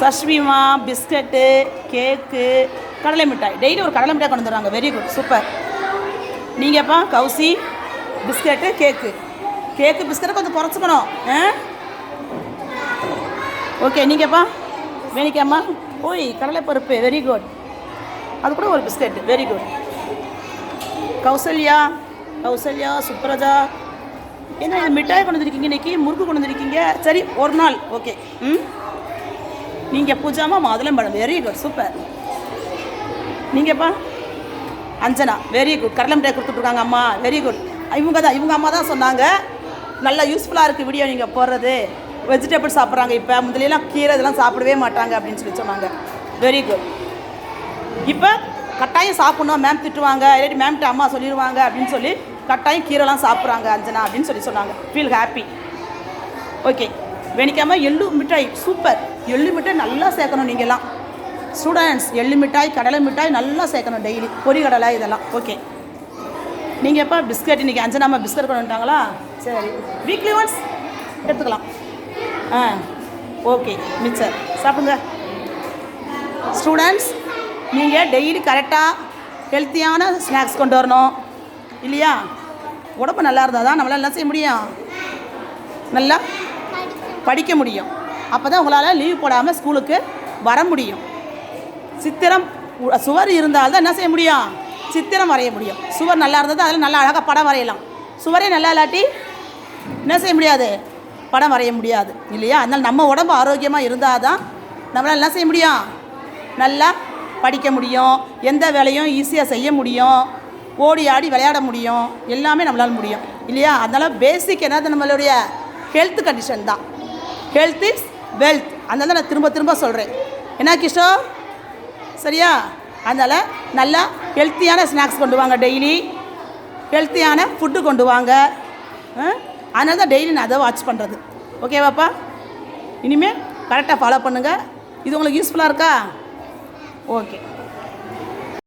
சஷ்மிமா biscuit கேக்கு கடலை மிட்டாய். Daily ஒரு கடலை மிட்டாய் கொண்டு வந்துடுறாங்க வெரி குட் சூப்பர் நீங்கப்பா கவுசி பிஸ்கட்டு கேக்கு கேக்கு பிஸ்கட்டை கொஞ்சம் குறைச்சிக்கணும். ஆ? ஓகே நீங்கப்பா வேணிக்காம்மா ஓய் கடலைப்பருப்பு வெரி குட் அது கூட ஒரு biscuit very good Kausalya Kausalya Supraja. என்ன இது மிட்டாய் கொண்டு வந்திருக்கீங்க இன்னைக்கு? முறுக்கு கொண்டு வந்திருக்கீங்க? சரி ஒரு நாள். ஓகே ம்? நீங்கள் பூஜாமா மாதுளம்பழம் வெரி குட் சூப்பர் நீங்கப்பா அஞ்சனா வெரி குட் கடலமிட்டாய் கொடுத்துட்ருக்காங்க அம்மா. வெரி குட் இவங்க தான் இவங்க அம்மா தான் சொன்னாங்க. நல்லா யூஸ்ஃபுல்லாக இருக்குது வீடியோ நீங்கள் போடுறது. வெஜிடபிள் சாப்பிட்றாங்க இப்போ. முதலியெல்லாம் கீரை இதெல்லாம் சாப்பிடவே மாட்டாங்க அப்படின்னு சொல்லி சொன்னாங்க. வெரி குட் இப்போ கட்டாயம் சாப்பிட்ணும். மேம் திட்டுவாங்க. இல்லாட்டி மேம்கிட்ட அம்மா சொல்லிடுவாங்க அப்படின்னு சொல்லி கட்டாயம் கீரைலாம் சாப்பிட்றாங்க அஞ்சனா அப்படின்னு சொல்லி சொன்னாங்க. ஃபீல் ஹாப்பி ஓகே வெனிக்காம எள்ளு மிட்டாய் சூப்பர் எள்ளு மிட்டாய் நல்லா சேர்க்கணும் நீங்கள்லாம் ஸ்டூடெண்ட்ஸ் எள்ளு மிட்டாய் கடலை மிட்டாய் நல்லா சேர்க்கணும் டெய்லி பொரிகடலை இதெல்லாம். ஓகே நீங்கள் எப்போ பிஸ்கட் இன்றைக்கி அஞ்சனாமா பிஸ்கட் கொண்டு வந்துட்டாங்களா? சரி. வீக்லி ஒன்ஸ் எடுத்துக்கலாம். ஆ ஓகே மிச்சர். சாப்பிடுங்க. ஸ்டூடெண்ட்ஸ் நீங்கள் டெய்லி கரெக்டாக ஹெல்த்தியான ஸ்நாக்ஸ் கொண்டு வரணும். இல்லையா? உடம்பு நல்லா இருந்தால் தான் நம்மளால் என்ன செய்ய முடியும்? நல்லா படிக்க முடியும். அப்போ தான் உங்களால் லீவ் போடாமல் ஸ்கூலுக்கு வர முடியும். சித்திரம் சுவர் இருந்தால் தான் என்ன செய்ய முடியும்? சித்திரம் வரைய முடியும். சுவர் நல்லா இருந்தால் தான் அதில் நல்லா அழகாக படம் வரையலாம். சுவரே நல்லா இல்லாட்டி என்ன செய்ய முடியாது? படம் வரைய முடியாது இல்லையா? அதனால் நம்ம உடம்பு ஆரோக்கியமாக இருந்தால் தான் நம்மளால் என்ன செய்ய முடியும்? நல்லா படிக்க முடியும். எந்த வேலையும் ஈஸியாக செய்ய முடியும். ஓடி ஆடி விளையாட முடியும். எல்லாமே நம்மளால் முடியும் இல்லையா? அதனால் பேசிக் என்னது? நம்மளுடைய ஹெல்த் கண்டிஷன் தான். ஹெல்த் இஸ் வெல்த் அதனால தான் நான் திரும்ப திரும்ப சொல்கிறேன் என்ன கிஷோ? சரியா? அதனால் நல்லா ஹெல்த்தியான ஸ்நாக்ஸ் கொண்டு வாங்க டெய்லி ஹெல்த்தியான ஃபுட்டு கொண்டு வாங்க. அதனால தான் டெய்லி நான் அதை வாட்ச் பண்ணுறது ஓகேவாப்பா இனிமேல் கரெக்டாக ஃபாலோ பண்ணுங்கள் இது உங்களுக்கு யூஸ்ஃபுல்லாக இருக்கா? ஓகே